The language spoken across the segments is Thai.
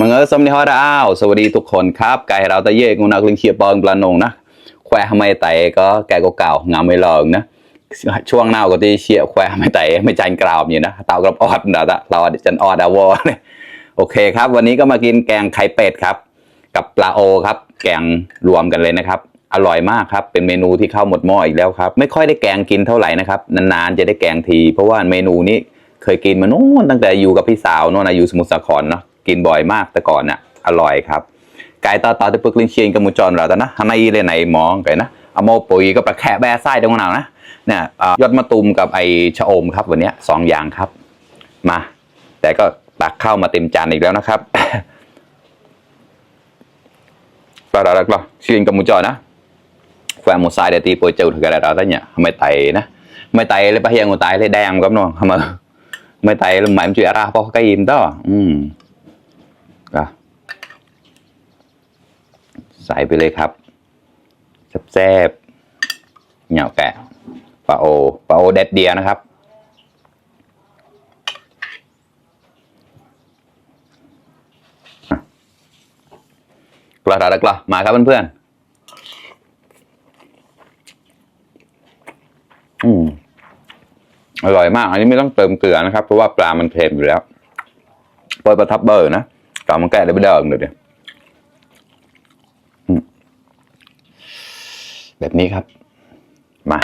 มังเออสมนิฮอดอ้าวสวัสดีทุกคนครับไก่เราตะเย่กุนักลิงเขียบอลปลานงนะแควทำไมไตก็แกก็เก่างามไม่ลองนะช่วงหน้าก็ที่เชี่ยแควไม่ไตไม่จานกราวอยู่นะเต่ากระออดนะเราจันออดอวอเนี่ยโอเคครับ วันนี้ก็มากินแกงไข่เป็ดครับ กับปลาโอครับ แกงรวมกันเลยนะครับอร่อยมากครับ เป็นเมนูที่เข้าหมดหม้ออีกแล้วครับ ไม่ค่อยได้แกงกินเท่าไหร่นะครับนานๆจะได้แกงที เพราะว่าเมนูนี้เคยกินมาโน้นตั้งแต่อยู่กับพี่สาวโน่นนะอยู่สมุทรสาครเนาะ กินบ่อยมากแต่ก่อนน่ะอร่อยครับไก่ตาตาตะปึกลิ้นเชียนกับมุจรเราแต่นะฮานไยเลยไหนมองไก่นะอโมปุยก็ประแคะแบะไส้ตรงหนาวนะเนี่ยยอดมะตูมกับไอชะอมครับวันนี้สองอย่างครับมา แต่ก็ตักข้าวมาเต็มจานอีกแล้วนะครับปลาดักเราชิลินกับมุจรนะแฟนมุไซเดตีโปยเจ้าถึงกันเราตั้งเนี่ยไม่ไตนะไม่ไตเลยพะเฮียงูตเลยแดงกับน้องทำไมไม่ไตเลยหมายมันจุยอไรเพราะเขาก็ยิ้มต่ออืม à ใส่ไปเลยครับแซ่บๆเหนียวแกะปลาโอปลาโอเด็ดเดียนะครับ กระดาษกละมาครับเพื่อนๆอืมอร่อยมาก อันนี้ไม่ต้องเติมเกลือนะครับ เพราะว่าปลามันเค็มอยู่แล้วปล่อยประทับเบอร์นะ กลับมาแกะได้ไม่เดิมเลยเดี๋ยแบบนี้ครับ มา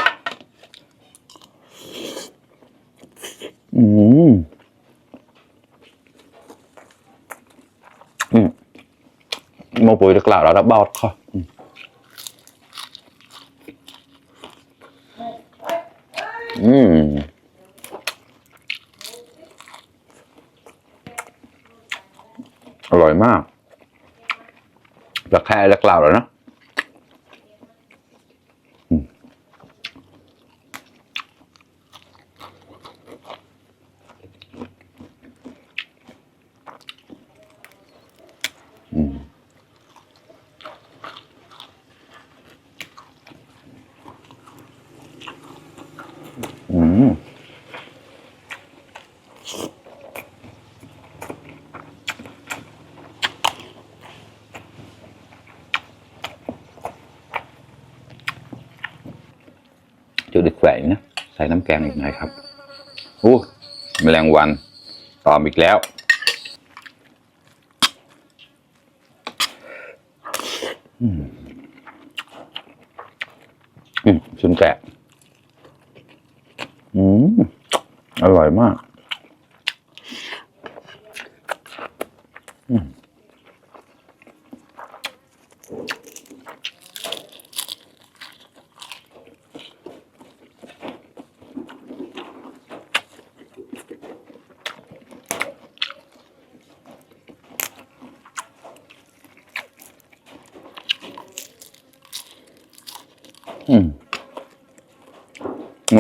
อืมอืม một buổi được lão đó đã bọt thôi Ừ. Ừm. Ừm. อ ร่อยมากจะแค่ละกล่าวแล้วนะ อืมอืม อืมจุดเด็ดแขวน นะใส่น้ำแกงอีกหน่อยครับอู้แมลงวันตอมอีกแล้วอืมอืมชุนแกะอืมอร่อยมากอืม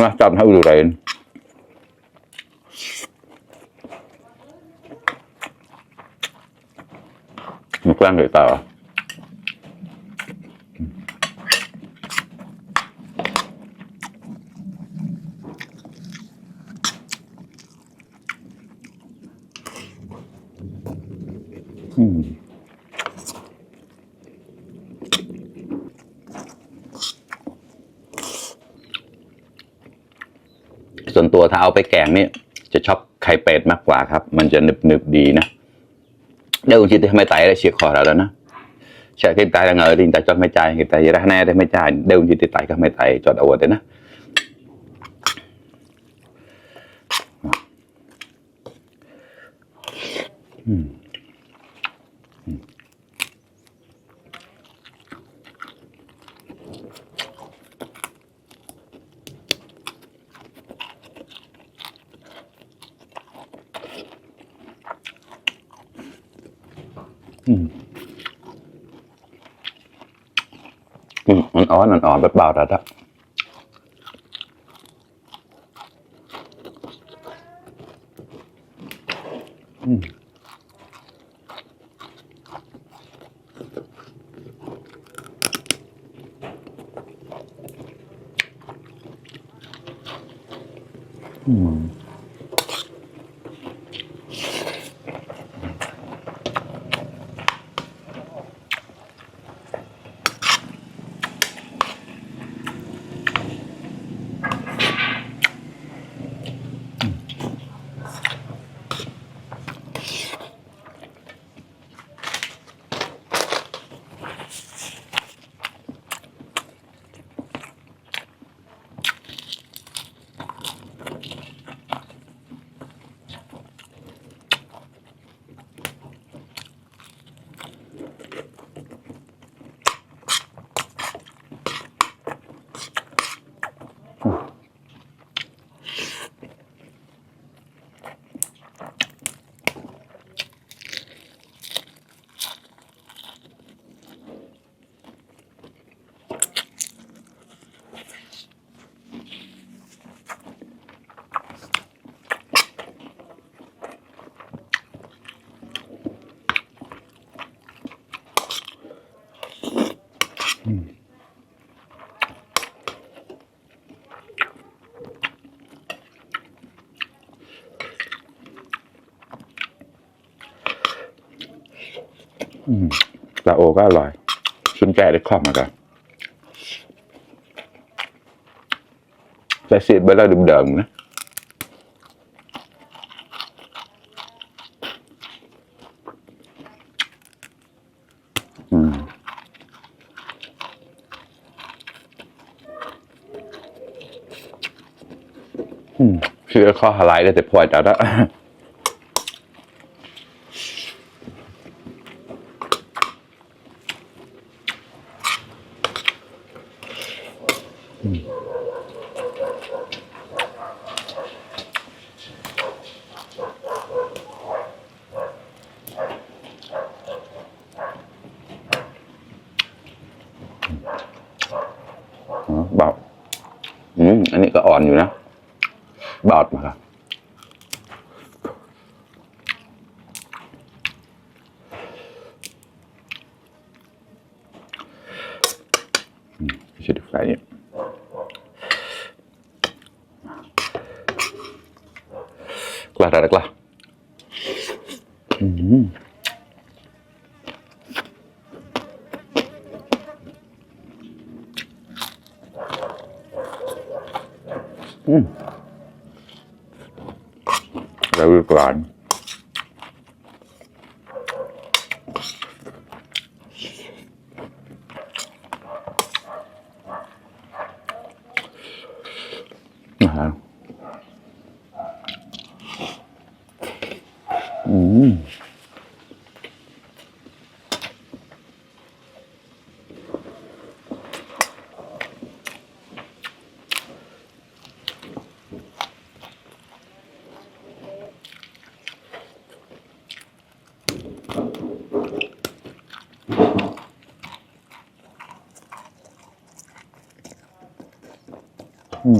นะจำให้ดูเลยมันกล้างเลยตา ส่วนตัวถ้าเอาไปแกงนี่จะชอบไข่เป็ดมากกว่าครับ มันจะหนึบหนึบดีนะเด้อุจิศทำไมตายได้เชียร์คอเราแล้วนะเช่คิดตายแล้วเงาดินแต่จอดไม่ใจคิดตายได้แน่ได้ไม่ใจเดินยืนติดตายก็ไม่ตายจอดเอาไว้เลยนะอืม อืมอ่อนอ่อนอ่อนแบบเบาแต่ ปลาโอก็อร่อยชุนแกะได้คล่องมากันแต่สีดไปแล้วเดิมๆนะอืมอืมคือข้อหลายได้แต่พอจัดละ อืมอ๋อเบาอืมอันนี้ก็อ่อนอยู่นะบอดมาครับอืมไม่ใช่ดูไฟเนี่ย กล้าได้กล้าอืมอืม แล้วก็หวานอาหารอืม อื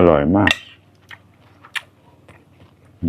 อร่อยมาก อื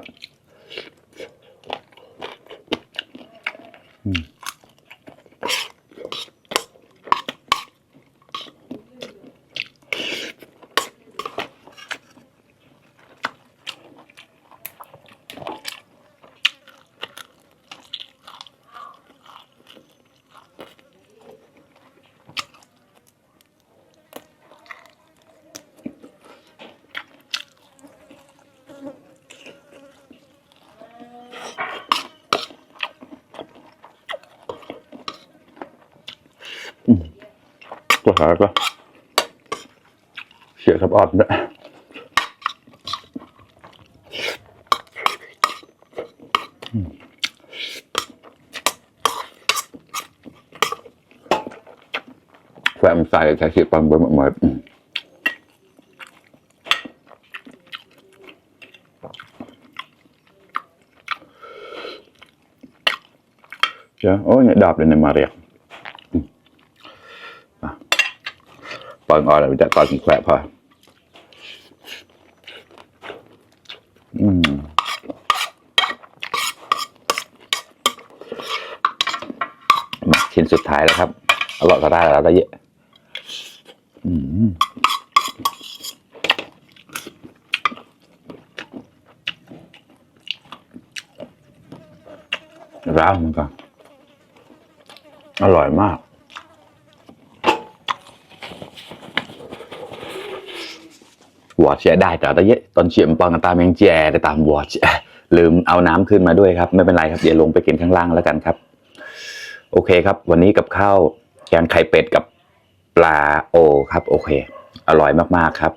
ม ก็หาก็เสียทับออดนะแฟมใส่ใส่เขียปังเบอร์หมดอืม Ja, oh, ini dap ini Maria. ปล่ยออกแล้วจะก่อนแขวะพอ อืมอชิ้นสุดท้ายแล้วครับ อร่อยก็ได้แล้วได้เยอะ อืมร้าวเหมือนกันอร่อยมาก วอดเสียได้แต่ตอนเยตอนเฉียมปองกันตามยังแจแต่ตามวอดลืมเอาน้ำขึ้นมาด้วยครับ ไม่เป็นไรครับเดี๋ยวลงไปกินข้างล่างแล้วกันครับ โอเคครับ วันนี้กับข้าวแกงไข่เป็ดกับปลาโอครับ โอเค อร่อยมากๆครับ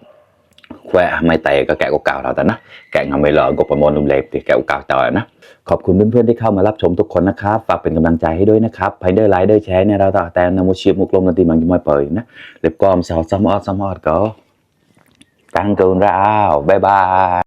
แควไม่ไตก็แกะกเก่าเราแต่นะแกะงาไม่หลอกบประมวลลุมเล็บติแกะกเก่าต่อนะขอบคุณเพื่อนๆที่เข้ามารับชมทุกคนนะครับฝากเป็นกำลังใจให้ด้วยนะครับไพเดอร์ไลค์เดอร์แชร์เนี่ยเราต่อแต่นำมุชิมุกลมนันตีมังยมอยเปิดนะเล็บกอมสาวซัมออดซัมออดก็ ตั้งตูนแล้วบ๊ายบาย